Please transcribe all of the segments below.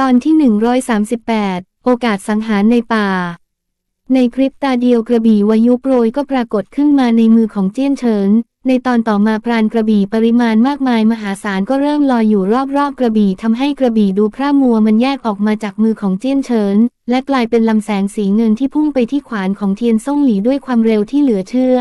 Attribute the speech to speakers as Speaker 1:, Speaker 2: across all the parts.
Speaker 1: ตอนที่ 138 โอกาสสังหารในป่า ในพริบตาเดียวกระบี่วายุโปรยก็ปรากฏขึ้นมาในมือของเจี้ยนเฉิน ในตอนต่อมาพรานกระบี่ปริมาณมากมายมหาศาลก็เริ่มลอยอยู่รอบๆ กระบี่ทำให้กระบี่ดูพร่ามัวมันแยกออกมาจากมือของเจี้ยนเฉิน และกลายเป็นลำแสงสีเงินที่พุ่งไปที่ขวานของเทียนซ่งหลีด้วยความเร็วที่เหลือเชื่อ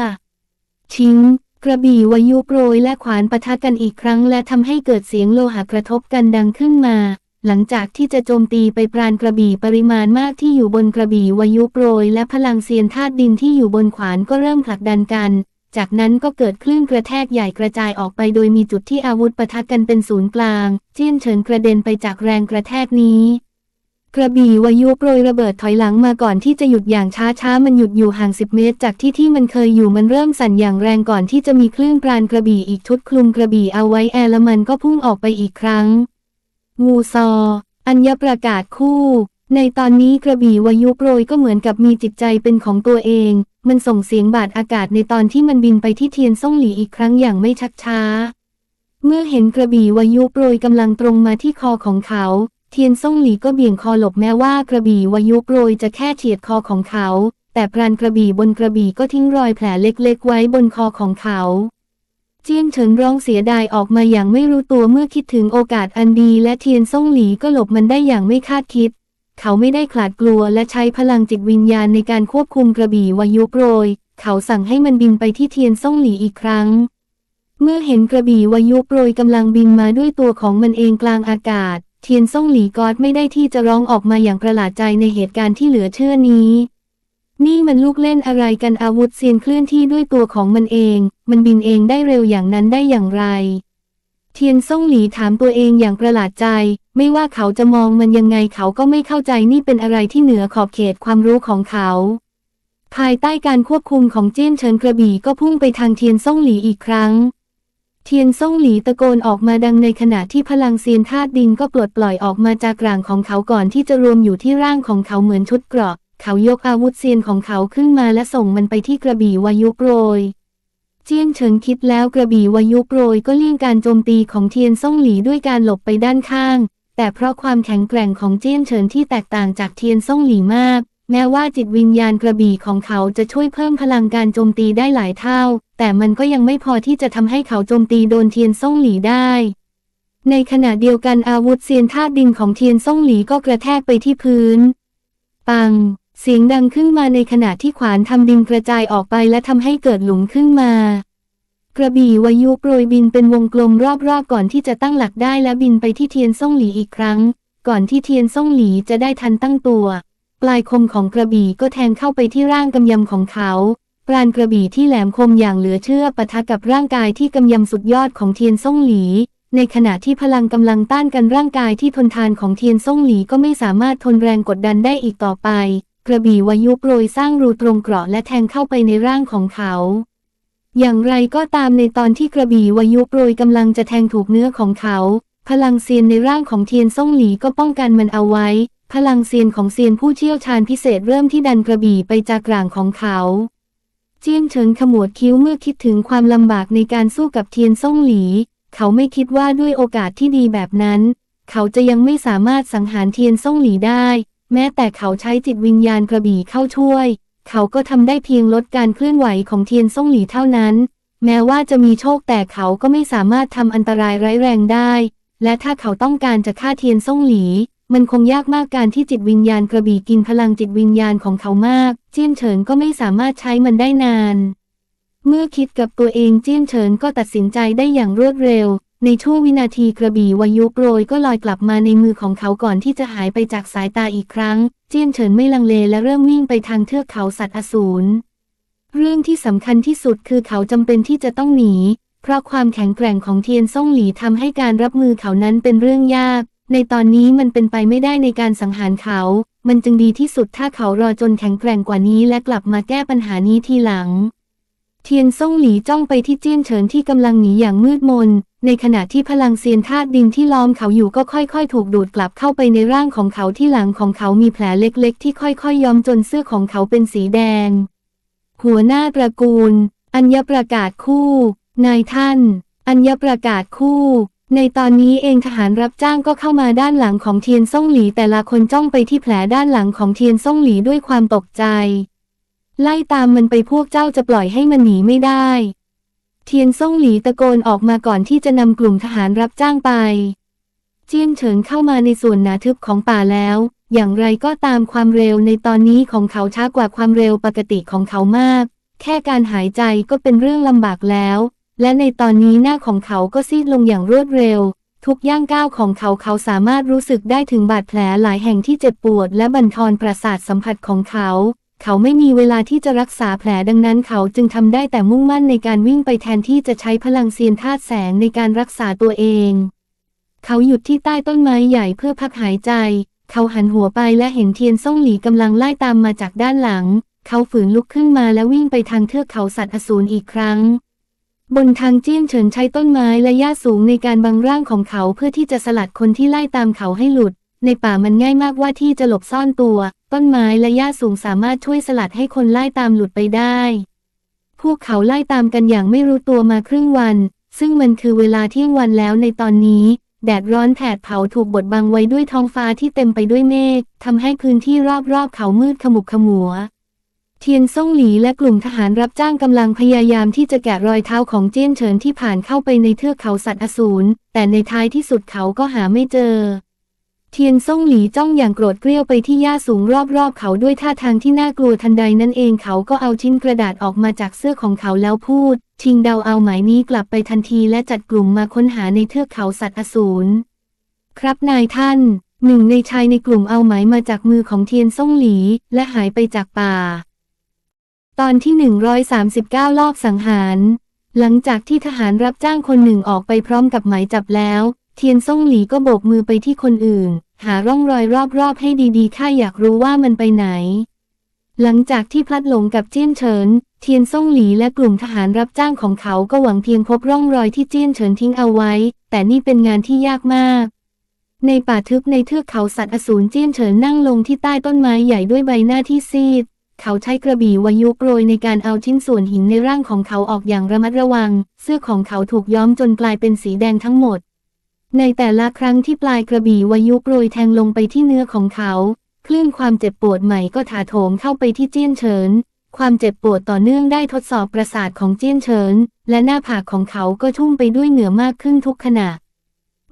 Speaker 1: ชิงกระบี่วายุโปรยและขวานปะทะกันอีกครั้ง และทำให้เกิดเสียงโลหะกระทบกันดังขึ้นมา หลังจากที่จะโจมตีไปปราณกระบี่ปริมาณมากที่อยู่บนกระบี่วายุโปรย และพลังเซียนธาตุดินที่อยู่บนขวานก็เริ่มผลักดันกัน จากนั้นก็เกิดคลื่นกระแทกใหญ่กระจายออกไปโดยมีจุดที่อาวุธปะทะกันเป็นศูนย์กลาง เจี้ยนเฉินกระเด็นไปจากแรงกระแทกนี้ กระบี่วายุโปรยระเบิดถอยหลังมาก่อนที่จะหยุดอย่างช้าช้าๆมันหยุดอยู่ห่างสิบเมตร จากที่ที่มันเคยอยู่มันเริ่มสั่นอย่างแรงก่อนที่จะมีคลื่นปราณกระบี่อีกชุดคลุมกระบี่เอาไว้แอร์ละมันก็พุ่งออกไปอีกครั้ง งูซอ อัญญประกาศคู่ ในตอนนี้กระบี่วายุโปรยก็เหมือนกับมีจิตใจเป็นของตัวเอง มันส่งเสียงบาดอากาศในตอนที่มันบินไปที่เทียนซ่งหลีอีกครั้งอย่างไม่ชักช้า เมื่อเห็นกระบี่วายุโปรยกำลังตรงมาที่คอของเขา เทียนซ่งหลีก็เบี่ยงคอหลบแม้ว่ากระบี่วายุโปรยจะแค่เฉียดคอของเขา แต่ปราณกระบี่บนกระบี่ก็ทิ้งรอยแผลเล็กๆ ไว้บนคอของเขา เจียงเฉินร้องเสียดายออกมาอย่างไม่รู้ตัวเมื่อคิดถึงโอกาสอันดีและเทียนซ่งหลีก็หลบมันได้อย่างไม่คาดคิด เขาไม่ได้ขลาดกลัวและใช้พลังจิตวิญญาณในการควบคุมกระบี่วายุโปรย เขาสั่งให้มันบินไปที่เทียนซ่งหลีอีกครั้ง เมื่อเห็นกระบี่วายุโปรยกำลังบินมาด้วยตัวของมันเองกลางอากาศ เทียนซ่งหลีกอดไม่ได้ที่จะร้องออกมาอย่างประหลาดใจในเหตุการณ์ที่เหลือเชื่อนี้ นี่มันลูกเล่นอะไรกันอาวุธเซียนเคลื่อนที่ด้วยตัวของมันเอง มันบินเองได้เร็วอย่างนั้นได้อย่างไร เทียนซ่งหลีถามตัวเองอย่างประหลาดใจ ไม่ว่าเขาจะมองมันยังไงเขาก็ไม่เข้าใจนี่เป็นอะไรที่เหนือขอบเขตความรู้ของเขา ภายใต้การควบคุมของเจี้ยนเฉินกระบี่ก็พุ่งไปทางเทียนซ่งหลีอีกครั้ง เทียนซ่งหลีตะโกนออกมาดังในขณะที่พลังเซียนธาตุดินก็ปลดปล่อยออกมาจากกลางของเขาก่อนที่จะรวมอยู่ที่ร่างของเขาเหมือนชุดเกราะ เขายกอาวุธเซียนของเขาขึ้นมาและส่งมันไปที่กระบี่วายุโปรย เจียงเฉินคิดแล้วกระบี่วายุโปรยก็เลี่ยงการโจมตีของเทียนซ่งหลีด้วยการหลบไปด้านข้าง แต่เพราะความแข็งแกร่งของเจียงเฉินที่แตกต่างจากเทียนซ่งหลีมาก แม้ว่าจิตวิญญาณกระบี่ของเขาจะช่วยเพิ่มพลังการโจมตีได้หลายเท่า แต่มันก็ยังไม่พอที่จะทำให้เขาโจมตีโดนเทียนซ่งหลีได้ในขณะเดียวกันอาวุธเซียนธาตุดินของเทียนซ่งหลีก็กระแทกไปที่พื้น ปัง เสียงดังขึ้นมาในขณะที่ขวานทำดินกระจายออกไปและทำให้เกิดหลุมขึ้นมา กระบี่วายุโปรยบินเป็นวงกลมรอบๆก่อนที่จะตั้งหลักได้และบินไปที่เทียนซ่งหลีอีกครั้ง ก่อนที่เทียนซ่งหลีจะได้ทันตั้งตัว ปลายคมของกระบี่ก็แทงเข้าไปที่ร่างกำยำของเขาปราณกระบี่ที่แหลมคมอย่างเหลือเชื่อปะทะกับร่างกายที่กำยำสุดยอดของเทียนซ่งหลี ในขณะที่พลังกำลังต้านกันร่างกายที่ทนทานของเทียนซ่งหลีก็ไม่สามารถทนแรงกดดันได้อีกต่อไป กระบี่วายุโปรยสร้างรูตรงเกราะและแทงเข้าไปในร่างของเขา อย่างไรก็ตามในตอนที่กระบี่วายุโปรยกำลังจะแทงถูกเนื้อของเขา พลังเซียนในร่างของเทียนซ่งหลีก็ป้องกันมันเอาไว้ พลังเซียนของเซียนผู้เชี่ยวชาญพิเศษเริ่มที่ดันกระบี่ไปจากกลางของเขาเจียงเฉินขมวดคิ้วเมื่อคิดถึงความลำบากในการสู้กับเทียนซ่งหลี เขาไม่คิดว่าด้วยโอกาสที่ดีแบบนั้น เขาจะยังไม่สามารถสังหารเทียนซ่งหลีได้ แม้แต่เขาใช้จิตวิญญาณกระบี่เข้าช่วย เขาก็ทำได้เพียงลดการเคลื่อนไหวของเทียนซ่งหลีเท่านั้น แม้ว่าจะมีโชคแต่เขาก็ไม่สามารถทำอันตรายร้ายแรงได้ และถ้าเขาต้องการจะฆ่าเทียนซ่งหลี มันคงยากมากการที่จิตวิญญาณกระบี่กินพลังจิตวิญญาณของเขามาก เจี้ยนเฉินก็ไม่สามารถใช้มันได้นาน เมื่อคิดกับตัวเองเจี้ยนเฉินก็ตัดสินใจได้อย่างรวดเร็ว ในช่วงวินาทีกระบี่วายุโปรยก็ลอยกลับมาในมือของเขาก่อนที่จะหายไปจากสายตาอีกครั้ง เจี้ยนเฉินไม่ลังเลและเริ่มวิ่งไปทางเทือกเขาสัตว์อสูร เรื่องที่สำคัญที่สุดคือเขาจำเป็นที่จะต้องหนี เพราะความแข็งแกร่งของเทียนซ่งหลีทำให้การรับมือเขานั้นเป็นเรื่องยาก ในตอนนี้มันเป็นไปไม่ได้ในการสังหารเขา มันจึงดีที่สุดถ้าเขารอจนแข็งแกร่งกว่านี้และกลับมาแก้ปัญหานี้ทีหลัง เทียนซ่งหลีจ้องไปที่เจี้ยนเฉินที่กำลังหนีอย่างมืดมน ในขณะที่พลังเซียนธาตุดินที่ล้อมเขาอยู่ก็ค่อยๆ ถูกดูดกลับเข้าไปในร่างของเขาที่หลังของเขามีแผลเล็กๆ ที่ค่อยๆย้อมจนเสื้อของเขาเป็นสีแดง หัวหน้าตระกูล อัญญประกาศคู่ นายท่าน อัญญประกาศคู่ ในตอนนี้เองทหารรับจ้างก็เข้ามาด้านหลังของเทียนซ่งหลีแต่ละคนจ้องไปที่แผลด้านหลังของเทียนซ่งหลีด้วยความตกใจ ไล่ตามมันไปพวกเจ้าจะปล่อยให้มันหนีไม่ได้ เทียนซ่งหลีตะโกนออกมาก่อนที่จะนำกลุ่มทหารรับจ้างไป เจียนเฉินเข้ามาในส่วนหนาทึบของป่าแล้ว อย่างไรก็ตามความเร็วในตอนนี้ของเขาช้ากว่าความเร็วปกติของเขามาก แค่การหายใจก็เป็นเรื่องลำบากแล้ว และในตอนนี้หน้าของเขาก็ซีดลงอย่างรวดเร็ว ทุกย่างก้าวของเขาเขาสามารถรู้สึกได้ถึงบาดแผลหลายแห่งที่เจ็บปวด และบั่นทอนประสาทสัมผัสของเขา เขาไม่มีเวลาที่จะรักษาแผลดังนั้นเขาจึงทำได้แต่มุ่งมั่นในการวิ่งไปแทนที่จะใช้พลังเซียนธาตุแสงในการรักษาตัวเอง เขาหยุดที่ใต้ต้นไม้ใหญ่เพื่อพักหายใจ เขาหันหัวไปและเห็นเทียนซ่งหลีกำลังไล่ตามมาจากด้านหลัง เขาฝืนลุกขึ้นมาและวิ่งไปทางเทือกเขาสัตว์อสูรอีกครั้ง บนทางเจี้ยนเฉินใช้ต้นไม้และหญ้าสูงในการบังร่างของเขาเพื่อที่จะสลัดคนที่ไล่ตามเขาให้หลุด ในป่ามันง่ายมากว่าที่จะหลบซ่อนตัว ต้นไม้และหญ้าสูงสามารถช่วยสลัดให้คนไล่ตามหลุดไปได้ พวกเขาไล่ตามกันอย่างไม่รู้ตัวมาครึ่งวัน ซึ่งมันคือเวลาเที่ยงวันแล้วในตอนนี้ แดดร้อนแผดเผาถูกบดบังไว้ด้วยท้องฟ้าที่เต็มไปด้วยเมฆทำให้พื้นที่รอบๆเขามืดขมุกขมัวเทียนซ่งหลีและกลุ่มทหารรับจ้างกำลังพยายามที่จะแกะรอยเท้าของเจี้ยนเฉินที่ผ่านเข้าไปในเทือกเขาสัตว์อสูรแต่ในท้ายที่สุดเขาก็หาไม่เจอ เทียนซ่งหลีจ้องอย่างโกรธเกรี้ยวไปที่หญ้าสูงรอบๆ เขาด้วยท่าทางที่น่ากลัวทันใดนั้นเองเขาก็เอาชิ้นกระดาษออกมาจากเสื้อของเขาแล้วพูด ชิงเดาเอาหมายนี้กลับไปทันทีและจัดกลุ่มมาค้นหาในเทือกเขาสัตว์อสูรครับนายท่าน หนึ่งในชายในกลุ่มเอาหมายมาจากมือของเทียนซ่งหลีและหายไปจากป่า ตอนที่ 139รอบสังหาร หลังจากที่ทหารรับจ้างคนหนึ่งออกไปพร้อมกับหมายจับแล้ว เทียนซ่งหลีก็โบกมือไปที่คนอื่น หาร่องรอยรอบๆให้ดีๆข้าอยากรู้ว่ามันไปไหน หลังจากที่พลัดหลงกับเจี้ยนเฉิน เทียนซ่งหลีและกลุ่มทหารรับจ้างของเขาก็หวังเพียงพบร่องรอยที่เจี้ยนเฉินทิ้งเอาไว้ แต่นี่เป็นงานที่ยากมาก ในป่าทึบในเทือกเขาสัตว์อสูรเจี้ยนเฉินนั่งลงที่ใต้ต้นไม้ใหญ่ด้วยใบหน้าที่ซีดเขาใช้กระบี่วายุโปรยในการเอาชิ้นส่วนหินในร่างของเขาออกอย่างระมัดระวัง เสื้อของเขาถูกย้อมจนกลายเป็นสีแดงทั้งหมด ในแต่ละครั้งที่ปลายกระบี่วายุโปรยแทงลงไปที่เนื้อของเขา คลื่นความเจ็บปวดใหม่ก็ถาโถมเข้าไปที่เจี้ยนเฉิน ความเจ็บปวดต่อเนื่องได้ทดสอบประสาทของเจี้ยนเฉิน และหน้าผากของเขาก็ชุ่มไปด้วยเหงื่อมากขึ้นทุกขณะ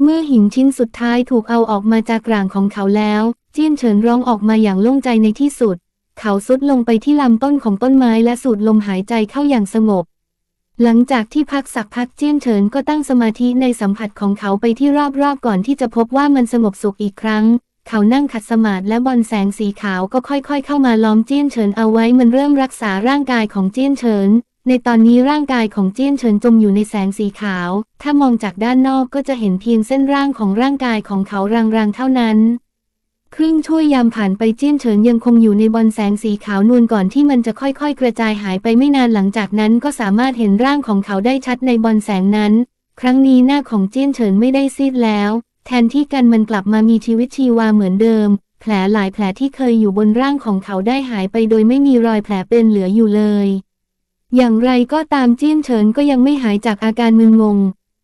Speaker 1: เมื่อหินชิ้นสุดท้ายถูกเอาออกมาจากร่างของเขาแล้ว เจี้ยนเฉินร้องออกมาอย่างโล่งใจในที่สุด เขาซุดลงไปที่ลำต้นของต้นไม้และสูดลมหายใจเข้าอย่างสงบ หลังจากที่พักสักพักเจี้ยนเฉินก็ตั้งสมาธิในสัมผัสของเขาไปที่รอบๆก่อนที่จะพบว่ามันสงบสุขอีกครั้ง เขานั่งขัดสมาธิและบอลแสงสีขาวก็ค่อยๆ เข้ามาล้อมเจี้ยนเฉินเอาไว้มันเริ่มรักษาร่างกายของเจี้ยนเฉิน ในตอนนี้ร่างกายของเจี้ยนเฉินจมอยู่ในแสงสีขาว ถ้ามองจากด้านนอกก็จะเห็นเพียงเส้นร่างของร่างกายของเขารางๆเท่านั้น ครึ่งช่วยยามผ่านไปเจี้ยนเฉินยังคงอยู่ในบอลแสงสีขาวนวลก่อนที่มันจะค่อยๆ กระจายหายไปไม่นานหลังจากนั้นก็สามารถเห็นร่างของเขาได้ชัดในบอลแสงนั้น ครั้งนี้หน้าของเจี้ยนเฉินไม่ได้ซีดแล้ว แทนที่กันมันกลับมามีชีวิตชีวาเหมือนเดิม แผลหลายแผลที่เคยอยู่บนร่างของเขาได้หายไปโดยไม่มีรอยแผลเป็นเหลืออยู่เลย อย่างไรก็ตามเจี้ยนเฉินก็ยังไม่หายจากอาการมึนงง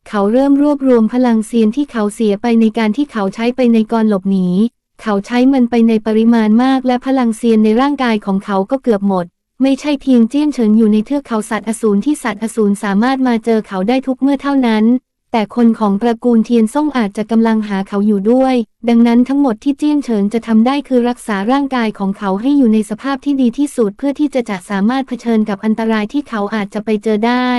Speaker 1: เขาเริ่มรวบรวมพลังเซียนที่เขาเสียไปในการที่เขาใช้ไปในกรหลบหนี เขาใช้มันไปในปริมาณมากและพลังเซียนในร่างกายของเขาก็เกือบหมด ไม่ใช่เพียงเจี้ยนเฉินอยู่ในเทือกเขาสัตว์อสูรที่สัตว์อสูรสามารถมาเจอเขาได้ทุกเมื่อเท่านั้น แต่คนของตระกูลเทียนซ่งอาจจะกำลังหาเขาอยู่ด้วย ดังนั้นทั้งหมดที่เจี้ยนเฉินจะทำได้คือรักษาร่างกายของเขาให้อยู่ในสภาพที่ดีที่สุดเพื่อที่จะจะสามารถเผชิญกับอันตรายที่เขาอาจจะไปเจอได้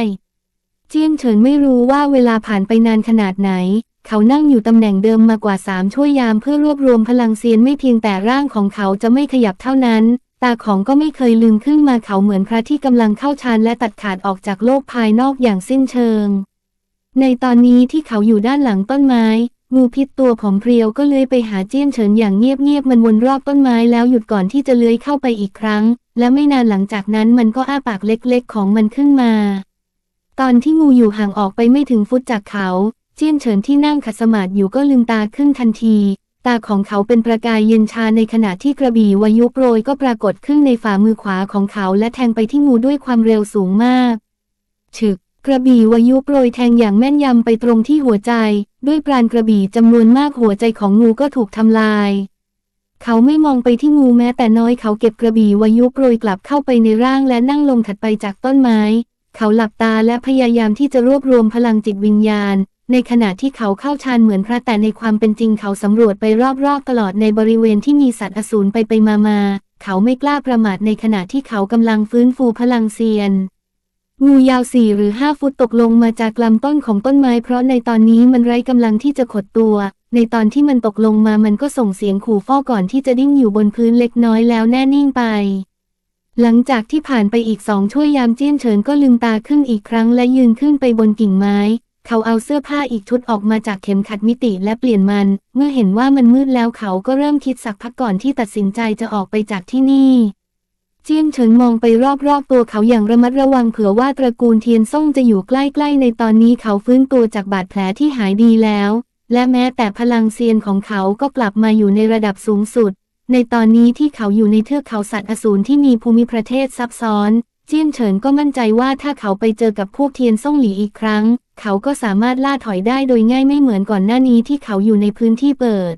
Speaker 1: เจี้ยนเฉินไม่รู้ว่าเวลาผ่านไปนานขนาดไหน เขานั่งอยู่ตำแหน่งเดิมมากว่าสามชั่วยามเพื่อรวบรวมพลังเซียนไม่เพียงแต่ร่างของเขาจะไม่ขยับเท่านั้น ตาของก็ไม่เคยลืมขึ้นมาเขาเหมือนพระที่กำลังเข้าฌานและตัดขาดออกจากโลกภายนอกอย่างสิ้นเชิง ในตอนนี้ที่เขาอยู่ด้านหลังต้นไม้ งูพิษตัวผอมเพรียวก็เลื้อยไปหาเจี้ยนเฉินอย่างเงียบๆมันวนรอบต้นไม้แล้วหยุดก่อนที่จะเลื้อยเข้าไปอีกครั้ง และไม่นานหลังจากนั้นมันก็อ้าปากเล็กๆ ของมันขึ้นมา ตอนที่งูอยู่ห่างออกไปไม่ถึงฟุตจากเขา เจี้ยนเฉินที่นั่งขัดสมาธิอยู่ก็ลืมตาขึ้นทันที ตาของเขาเป็นประกายเย็นชาในขณะที่กระบี่วายุโปรยก็ปรากฏขึ้นในฝ่ามือขวาของเขาและแทงไปที่งูด้วยความเร็วสูงมากฉึกกระบี่วายุโปรยแทงอย่างแม่นยำไปตรงที่หัวใจ ด้วยปราณกระบี่จำนวนมากหัวใจของงูก็ถูกทำลาย เขาไม่มองไปที่งูแม้แต่น้อยเขาเก็บกระบี่วายุโปรยกลับเข้าไปในร่างและนั่งลงถัดไปจากต้นไม้ เขาหลับตาและพยายามที่จะรวบรวมพลังจิตวิญญาณ ในขณะที่เขาเข้าฌานเหมือนพระแต่ในความเป็นจริงเขาสำรวจไปรอบๆตลอดในบริเวณที่มีสัตว์อสูรไปไปมามาๆเขาไม่กล้าประมาทในขณะที่เขากำลังฟื้นฟูพลังเซียน งูยาวสี่หรือห้าฟุตตกลงมาจากลำต้นของต้นไม้เพราะในตอนนี้มันไร้กำลังที่จะขดตัว ในตอนที่มันตกลงมามันก็ส่งเสียงขู่ฟ้อก่อนที่จะดิ้นอยู่บนพื้นเล็กน้อยแล้วแน่นิ่งไปหลังจากที่ผ่านไปอีกสองชั่วยามเจี้ยนเฉินก็ลืมตาขึ้นอีกครั้งและยืนขึ้นไปบนกิ่งไม้ เขาเอาเสื้อผ้าอีกชุดออกมาจากเข็มขัดมิติและเปลี่ยนมัน เมื่อเห็นว่ามันมืดแล้วเขาก็เริ่มคิดสักพักก่อนที่ตัดสินใจจะออกไปจากที่นี่เจียงเฉินมองไปรอบๆตัวเขาอย่างระมัดระวังเผื่อว่าตระกูลเทียนซ่งจะอยู่ใกล้ๆในตอนนี้เขาฟื้นตัวจากบาดแผลที่หายดีแล้ว และแม้แต่พลังเซียนของเขาก็กลับมาอยู่ในระดับสูงสุด ในตอนนี้ที่เขาอยู่ในเทือกเขาสัตว์อสูรที่มีภูมิประเทศซับซ้อน เจียนเฉินก็มั่นใจว่าถ้าเขาไปเจอกับพวกเทียนซ่งหลีอีกครั้ง เขาก็สามารถล่าถอยได้โดยง่ายไม่เหมือนก่อนหน้านี้ที่เขาอยู่ในพื้นที่เปิด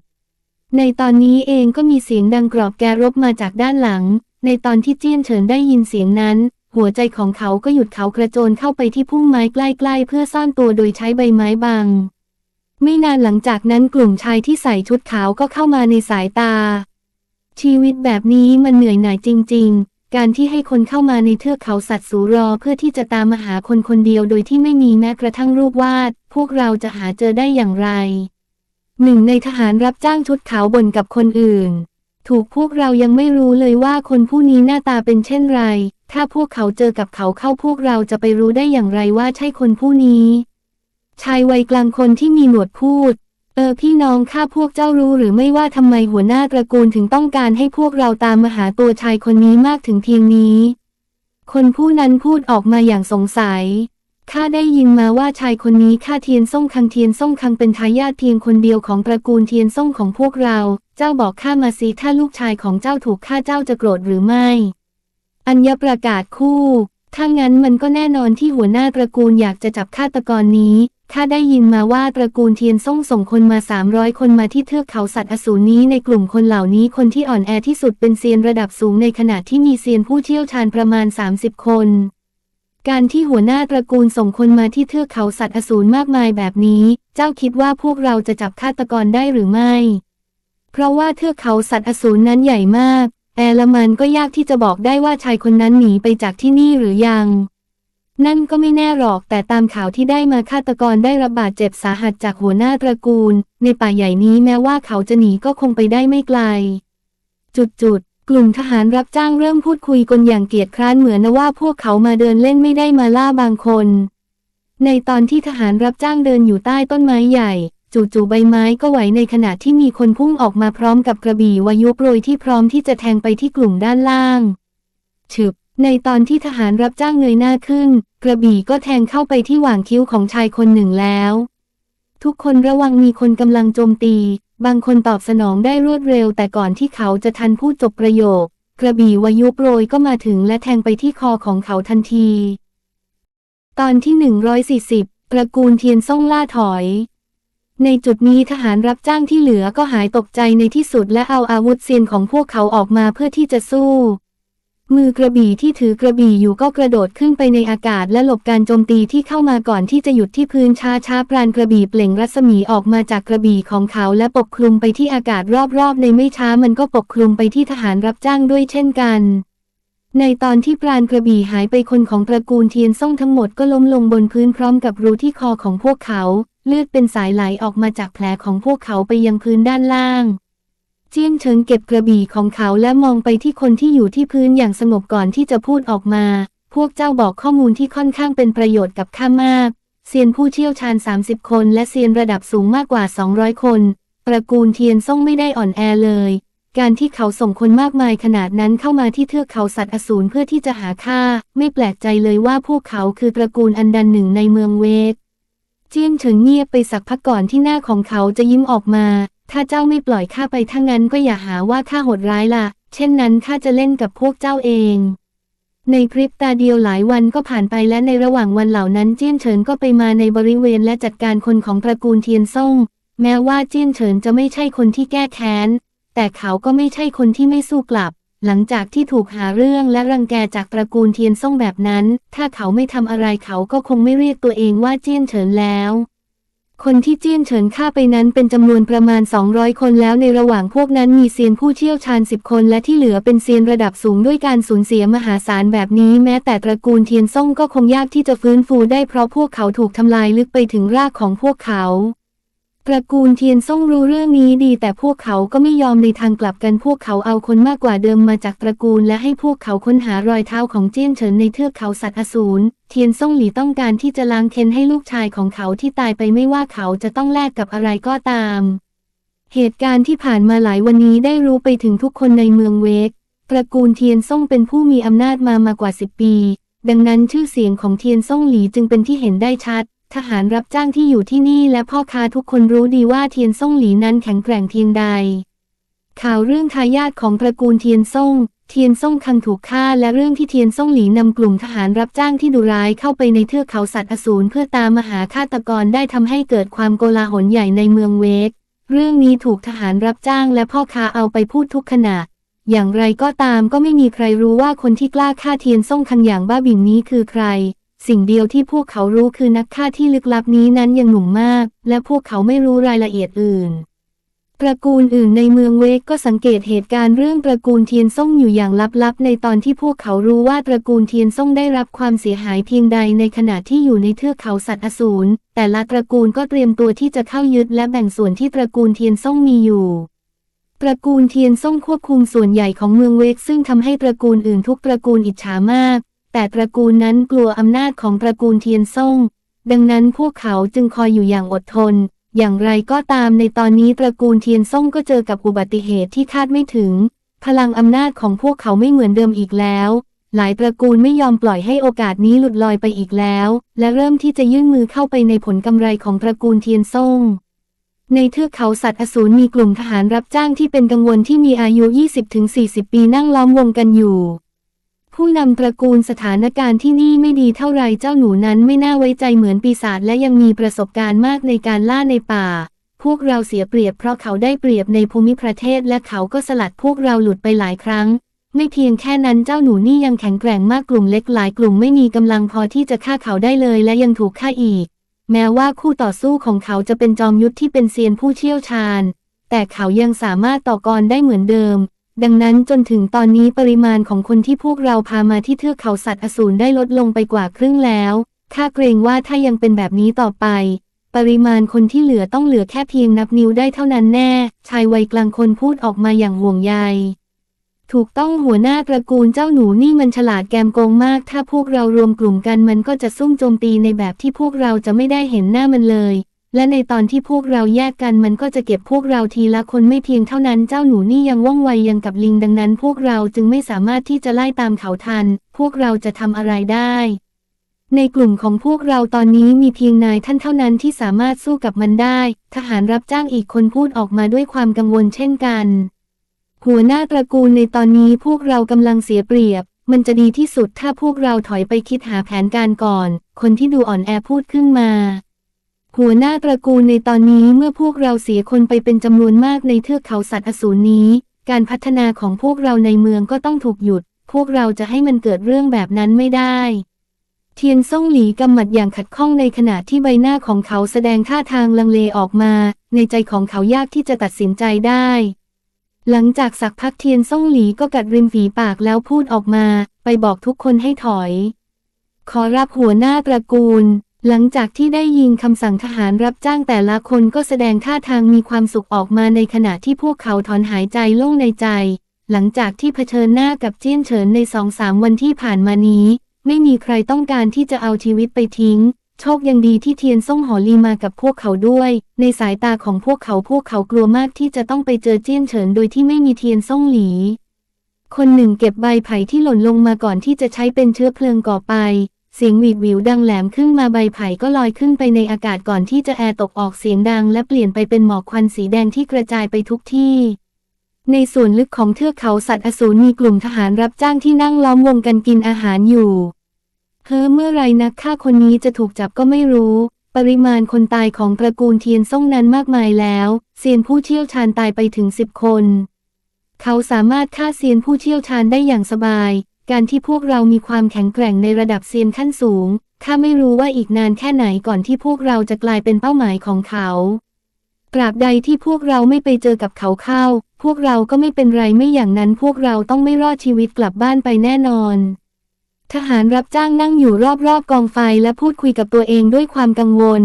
Speaker 1: ในตอนนี้เองก็มีเสียงดังกรอบแกรบมาจากด้านหลัง ในตอนที่เจี้ยนเฉินได้ยินเสียงนั้น หัวใจของเขาก็หยุดเขากระโจนเข้าไปที่พุ่มไม้ใกล้ๆ เพื่อซ่อนตัวโดยใช้ใบไม้บัง ไม่นานหลังจากนั้นกลุ่มชายที่ใส่ชุดขาวก็เข้ามาในสายตา ชีวิตแบบนี้มันเหนื่อยหน่ายจริง ๆ การที่ให้คนเข้ามาในเทือกเขาสัตว์สูรอเพื่อที่จะตามมาหาคนคนเดียวโดยที่ไม่มีแม้กระทั่งรูปวาด พวกเราจะหาเจอได้อย่างไร หนึ่งในทหารรับจ้างชุดขาวบ่นกับคนอื่น ถูกพวกเรายังไม่รู้เลยว่าคนผู้นี้หน้าตาเป็นเช่นไร ถ้าพวกเขาเจอกับเขาเข้าพวกเราจะไปรู้ได้อย่างไรว่าใช่คนผู้นี้ ชายวัยกลางคนที่มีหนวดพูด เออพี่น้องข้าพวกเจ้ารู้หรือไม่ว่าทำไมหัวหน้าตระกูลถึงต้องการให้พวกเราตามมาหาตัวชายคนนี้มากถึงเพียงนี้ คนผู้นั้นพูดออกมาอย่างสงสัยข้าได้ยินมาว่าชายคนนี้ข้าเทียนส่งคังเทียนส่งคังเป็นทายาทเพียงคนเดียวของตระกูลเทียนส่งของพวกเรา เจ้าบอกข้ามาสิถ้าลูกชายของเจ้าถูกข้าเจ้าจะโกรธหรือไม่ อัญญประกาศคู่ ถ้างั้นมันก็แน่นอนที่หัวหน้าตระกูลอยากจะจับฆาตกรนี้ ข้าได้ยินมาว่าตระกูลเทียนส่งส่งคนมา 300 คนมาที่เทือกเขาสัตว์อสูรนี้ในกลุ่มคนเหล่านี้คนที่อ่อนแอที่สุดเป็นเซียนระดับสูงในขณะที่มีเซียนผู้เชี่ยวชาญประมาณ 30 คน การที่หัวหน้าตระกูลส่งคนมาที่เทือกเขาสัตว์อสูรมากมายแบบนี้ เจ้าคิดว่าพวกเราจะจับฆาตกรได้หรือไม่ เพราะว่าเทือกเขาสัตว์อสูรนั้นใหญ่มาก แอลมันก็ยากที่จะบอกได้ว่าชายคนนั้นหนีไปจากที่นี่หรือยัง นั่นก็ไม่แน่หรอกแต่ตามข่าวที่ได้มาฆาตกรได้รับบาดเจ็บสาหัสจากหัวหน้าตระกูล ในป่าใหญ่นี้แม้ว่าเขาจะหนีก็คงไปได้ไม่ไกล จุดจุดๆกลุ่มทหารรับจ้างเริ่มพูดคุยกันอย่างเกียจคร้านเหมือนนว่าพวกเขามาเดินเล่นไม่ได้มาล่าบางคน ในตอนที่ทหารรับจ้างเดินอยู่ใต้ต้นไม้ใหญ่ จู่ๆใบไม้ก็ไหวในขณะที่มีคนพุ่งออกมาพร้อมกับกระบี่วายุโปรยที่พร้อมที่จะแทงไปที่กลุ่มด้านล่างฉึบ ในตอนที่ทหารรับจ้างเงยหน้าขึ้น กระบี่ก็แทงเข้าไปที่หว่างคิ้วของชายคนหนึ่งแล้ว ทุกคนระวังมีคนกำลังโจมตี บางคนตอบสนองได้รวดเร็ว แต่ก่อนที่เขาจะทันพูดจบประโยค กระบี่วายุโปรยก็มาถึงและแทงไปที่คอของเขาทันที ตอนที่ 140ตระกูลเทียนซ่งล่าถอย ในจุดนี้ทหารรับจ้างที่เหลือก็หายตกใจในที่สุดและเอาอาวุธเซียนของพวกเขาออกมาเพื่อที่จะสู้ มือกระบี่ที่ถือกระบี่อยู่ก็กระโดดขึ้นไปในอากาศและหลบการโจมตีที่เข้ามาก่อนที่จะหยุดที่พื้นช้าช้าๆปราณกระบี่เปล่งรัศมีออกมาจากกระบี่ของเขาและปกคลุมไปที่อากาศรอบๆ ในไม่ช้ามันก็ปกคลุมไปที่ทหารรับจ้างด้วยเช่นกัน ในตอนที่ปราณกระบี่หายไปคนของตระกูลเทียนซ่งทั้งหมดก็ล้มลงบนพื้นพร้อมกับรูที่คอของพวกเขา เลือดเป็นสายไหลออกมาจากแผลของพวกเขาไปยังพื้นด้านล่าง เจียงเฉิงเก็บกระบี่ของเขาและมองไปที่คนที่อยู่ที่พื้นอย่างสงบก่อนที่จะพูดออกมา พวกเจ้าบอกข้อมูลที่ค่อนข้างเป็นประโยชน์กับข้ามาก เซียนผู้เชี่ยวชาญ 30 คนและเซียนระดับสูงมากกว่า 200 คน ตระกูลเทียนซ่งไม่ได้อ่อนแอเลย การที่เขาส่งคนมากมายขนาดนั้นเข้ามาที่เทือกเขาสัตว์อสูรเพื่อที่จะหาค่า ไม่แปลกใจเลยว่าพวกเขาคือตระกูลอันดันหนึ่งในเมืองเวกเจียงเฉิงเงียบไปสักพักก่อนที่หน้าของเขาจะยิ้มออกมา ถ้าเจ้าไม่ปล่อยข้าไปทั้งนั้นก็อย่าหาว่าข้าโหดร้ายล่ะ เช่นนั้นข้าจะเล่นกับพวกเจ้าเอง ในพริบตาเดียวหลายวันก็ผ่านไปและในระหว่างวันเหล่านั้นเจี้ยนเฉินก็ไปมาในบริเวณและจัดการคนของตระกูลเทียนซ่ง แม้ว่าเจี้ยนเฉินจะไม่ใช่คนที่แก้แค้น แต่เขาก็ไม่ใช่คนที่ไม่สู้กลับ หลังจากที่ถูกหาเรื่องและรังแกจากตระกูลเทียนซ่งแบบนั้น ถ้าเขาไม่ทำอะไรเขาก็คงไม่เรียกตัวเองว่าเจี้ยนเฉินแล้ว คนที่เจี้ยนเฉินฆ่าไปนั้นเป็นจำนวนประมาณ 200 คนแล้วในระหว่างพวกนั้นมีเซียนผู้เชี่ยวชาญ 10 คนและที่เหลือเป็นเซียนระดับสูงด้วยการสูญเสียมหาศาลแบบนี้แม้แต่ตระกูลเทียนซ่งก็คงยากที่จะฟื้นฟูได้เพราะพวกเขาถูกทำลายลึกไปถึงรากของพวกเขา ระกูลเทียนซ่งรู้เรื่องนี้ดีแต่พวกเขาก็ไม่ยอมในทางกลับกันพวกเขาเอาคนมากกว่าเดิมมาจากตระกูลและให้พวกเขาค้นหารอยเท้าของเจี้ยนเฉินในเทือกเขาสัตว์อสูรเทียนซ่งหลีต้องการที่จะล้างเค้นให้ลูกชายของเขาที่ตายไปไม่ว่าเขาจะต้องแลกกับอะไรก็ตาม เหตุการณ์ที่ผ่านมาหลายวันนี้ได้รู้ไปถึงทุกคนในเมืองเวก ตระกูลเทียนซ่งเป็นผู้มีอำนาจมามากว่าสิบปี ดังนั้นชื่อเสียงของเทียนซ่งหลีจึงเป็นที่เห็นได้ชัด ทหารรับจ้างที่อยู่ที่นี่และพ่อค้าทุกคนรู้ดีว่าเทียนซ่งหลีนั้นแข็งแกร่งเพียงใด ข่าวเรื่องทายาทของตระกูลเทียนซ่ง เทียนซ่งคังถูกฆ่าและเรื่องที่เทียนซ่งหลีนำกลุ่มทหารรับจ้างที่ดุร้ายเข้าไปในเทือกเขาสัตว์อสูรเพื่อตามมาหาฆาตกรได้ทำให้เกิดความโกลาหลใหญ่ในเมืองเวก เรื่องนี้ถูกทหารรับจ้างและพ่อค้าเอาไปพูดทุกขณะอย่างไรก็ตามก็ไม่มีใครรู้ว่าคนที่กล้าฆ่าเทียนซ่งคังอย่างบ้าบิ่นนี้คือใคร สิ่งเดียวที่พวกเขารู้คือนักฆ่าที่ลึกลับนี้นั้นยังหนุ่มมาก และพวกเขาไม่รู้รายละเอียดอื่น ตระกูลอื่นในเมืองเวกก็สังเกตเหตุการณ์เรื่องตระกูลเทียนซ่งอยู่อย่างลับๆ ในตอนที่พวกเขารู้ว่าตระกูลเทียนซ่งได้รับความเสียหายเพียงใดในขณะที่อยู่ในเทือกเขาสัตว์อสูรแต่ละตระกูลก็เตรียมตัวที่จะเข้ายึดและแบ่งส่วนที่ตระกูลเทียนซ่งมีอยู่ตระกูลเทียนซ่งควบคุมส่วนใหญ่ของเมืองเวกซึ่งทำให้ตระกูลอื่นทุกตระกูลอิจฉามาก แต่ตระกูลนั้นกลัวอำนาจของตระกูลเทียนซ่ง ดังนั้นพวกเขาจึงคอยอยู่อย่างอดทน อย่างไรก็ตามในตอนนี้ตระกูลเทียนซ่งก็เจอกับอุบัติเหตุที่คาดไม่ถึง พลังอำนาจของพวกเขาไม่เหมือนเดิมอีกแล้ว หลายตระกูลไม่ยอมปล่อยให้โอกาสนี้หลุดลอยไปอีกแล้ว และเริ่มที่จะยื่นมือเข้าไปในผลกำไรของตระกูลเทียนซ่งในเทือกเขาสัตว์อสูรมีกลุ่มทหารรับจ้างที่เป็นกังวลที่มีอายุ 20-40 ปีนั่งล้อมวงกันอยู่ ผู้นำตระกูลสถานการณ์ที่นี่ไม่ดีเท่าไรเจ้าหนูนั้นไม่น่าไว้ใจเหมือนปีศาจและยังมีประสบการณ์มากในการล่าในป่า พวกเราเสียเปรียบเพราะเขาได้เปรียบในภูมิประเทศและเขาก็สลัดพวกเราหลุดไปหลายครั้ง ไม่เพียงแค่นั้นเจ้าหนูนี่ยังแข็งแกร่งมากกลุ่มเล็กหลายกลุ่มไม่มีกำลังพอที่จะฆ่าเขาได้เลยและยังถูกฆ่าอีก แม้ว่าคู่ต่อสู้ของเขาจะเป็นจอมยุทธที่เป็นเซียนผู้เชี่ยวชาญ แต่เขายังสามารถต่อกรได้เหมือนเดิม ดังนั้นจนถึงตอนนี้ปริมาณของคนที่พวกเราพามาที่เทือกเขาสัตว์อสูรได้ลดลงไปกว่าครึ่งแล้วข้าเกรงว่าถ้ายังเป็นแบบนี้ต่อไป ปริมาณคนที่เหลือต้องเหลือแค่เพียงนับนิ้วได้เท่านั้นแน่ ชายวัยกลางคนพูดออกมาอย่างห่วงใยถูกต้องหัวหน้าตระกูลเจ้าหนูนี่มันฉลาดแกมโกงมาก ถ้าพวกเรารวมกลุ่มกันมันก็จะซุ่มโจมตีในแบบที่พวกเราจะไม่ได้เห็นหน้ามันเลย และในตอนที่พวกเราแยกกันมันก็จะเก็บพวกเราทีละคนไม่เพียงเท่านั้นเจ้าหนูนี่ยังว่องไวยังกับลิงดังนั้นพวกเราจึงไม่สามารถที่จะไล่ตามเขาทัน พวกเราจะทำอะไรได้ ในกลุ่มของพวกเราตอนนี้มีเพียงนายท่านเท่านั้นที่สามารถสู้กับมันได้ ทหารรับจ้างอีกคนพูดออกมาด้วยความกังวลเช่นกัน หัวหน้าตระกูลในตอนนี้พวกเรากำลังเสียเปรียบ มันจะดีที่สุดถ้าพวกเราถอยไปคิดหาแผนการก่อน คนที่ดูอ่อนแอพูดขึ้นมา หัวหน้าตระกูลในตอนนี้เมื่อพวกเราเสียคนไปเป็นจำนวนมากในเทือกเขาสัตว์อสูรนี้ การพัฒนาของพวกเราในเมืองก็ต้องถูกหยุด พวกเราจะให้มันเกิดเรื่องแบบนั้นไม่ได้ เทียนซ่งหลีกำหมัดอย่างขัดข้องในขณะที่ใบหน้าของเขาแสดงท่าทางลังเลออกมา ในใจของเขายากที่จะตัดสินใจได้ หลังจากสักพักเทียนซ่งหลีก็กัดริมฝีปากแล้วพูดออกมา ไปบอกทุกคนให้ถอย ขอรับหัวหน้าตระกูล หลังจากที่ได้ยิงคำสั่งทหารรับจ้างแต่ละคนก็แสดงท่าทางมีความสุขออกมาในขณะที่พวกเขาถอนหายใจโล่งในใจ หลังจากที่เผชิญหน้ากับเจี้ยนเฉินในสองสามวันที่ผ่านมานี้ ไม่มีใครต้องการที่จะเอาชีวิตไปทิ้ง โชคยังดีที่เทียนซ่งหอลีมากับพวกเขาด้วย ในสายตาของพวกเขาพวกเขากลัวมากที่จะต้องไปเจอเจี้ยนเฉินโดยที่ไม่มีเทียนซ่งหลี คนหนึ่งเก็บใบไผ่ที่หล่นลงมาก่อนที่จะใช้เป็นเชื้อเพลิงก่อไป เสียงหวีดหวิวดังแหลมขึ้นมาใบไผ่ก็ลอยขึ้นไปในอากาศก่อนที่จะแอร์ตกออกเสียงดังและเปลี่ยนไปเป็นหมอกควันสีแดงที่กระจายไปทุกที่ ในส่วนลึกของเทือกเขาสัตว์อสูรมีกลุ่มทหารรับจ้างที่นั่งล้อมวงกันกินอาหารอยู่เฮ้อเมื่อไรนักฆ่าคนนี้จะถูกจับก็ไม่รู้ ปริมาณคนตายของตระกูลเทียนซ่งนั้นมากมายแล้วเซียนผู้เชี่ยวชาญตายไปถึงสิบคน เขาสามารถฆ่าเซียนผู้เชี่ยวชาญได้อย่างสบาย การที่พวกเรามีความแข็งแกร่งในระดับเซียนขั้นสูง ข้าไม่รู้ว่าอีกนานแค่ไหนก่อนที่พวกเราจะกลายเป็นเป้าหมายของเขาตราบใดที่พวกเราไม่ไปเจอกับเขาเข้า พวกเราก็ไม่เป็นไรไม่อย่างนั้นพวกเราต้องไม่รอดชีวิตกลับบ้านไปแน่นอน ทหารรับจ้างนั่งอยู่รอบๆกองไฟและพูดคุยกับตัวเองด้วยความกังวล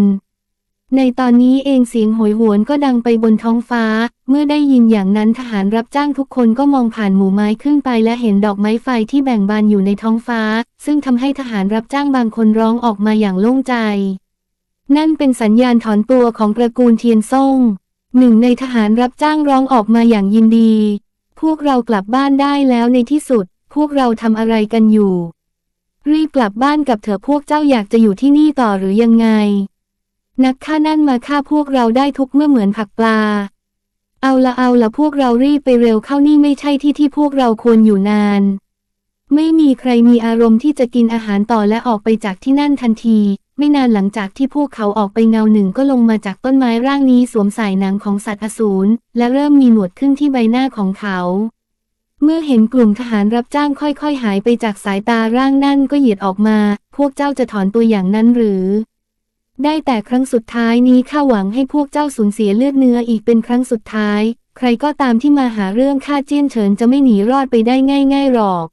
Speaker 1: ในตอนนี้เองเสียงโหยหวนก็ดังไปบนท้องฟ้า เมื่อได้ยินอย่างนั้นทหารรับจ้างทุกคนก็มองผ่านหมู่ไม้ขึ้นไปและเห็นดอกไม้ไฟที่แบ่งบานอยู่ในท้องฟ้า ซึ่งทำให้ทหารรับจ้างบางคนร้องออกมาอย่างโล่งใจ นั่นเป็นสัญญาณถอนตัวของตระกูลเทียนซ่ง หนึ่งในทหารรับจ้างร้องออกมาอย่างยินดี พวกเรากลับบ้านได้แล้วในที่สุด พวกเราทำอะไรกันอยู่ รีบกลับบ้านกับเถอะพวกเจ้าอยากจะอยู่ที่นี่ต่อหรือยังไง นักฆ่านั่นมาฆ่าพวกเราได้ทุกเมื่อเหมือนผักปลา เอาละเอาละพวกเรารีบไปเร็วเข้านี่ไม่ใช่ที่ที่พวกเราควรอยู่นาน ไม่มีใครมีอารมณ์ที่จะกินอาหารต่อและออกไปจากที่นั่นทันที ไม่นานหลังจากที่พวกเขาออกไปเงาหนึ่งก็ลงมาจากต้นไม้ร่างนี้สวมใส่หนังของสัตว์อสูรและเริ่มมีหนวดขึ้นที่ใบหน้าของเขาเมื่อเห็นกลุ่มทหารรับจ้างค่อยๆ หายไปจากสายตาร่างนั่นก็เหยียดออกมา พวกเจ้าจะถอนตัวอย่างนั้นหรือ ได้แต่ครั้งสุดท้ายนี้ข้าหวังให้พวกเจ้าสูญเสียเลือดเนื้ออีกเป็นครั้งสุดท้าย ใครก็ตามที่มาหาเรื่องข้าเจี้ยนเฉินจะไม่หนีรอดไปได้ง่ายๆหรอก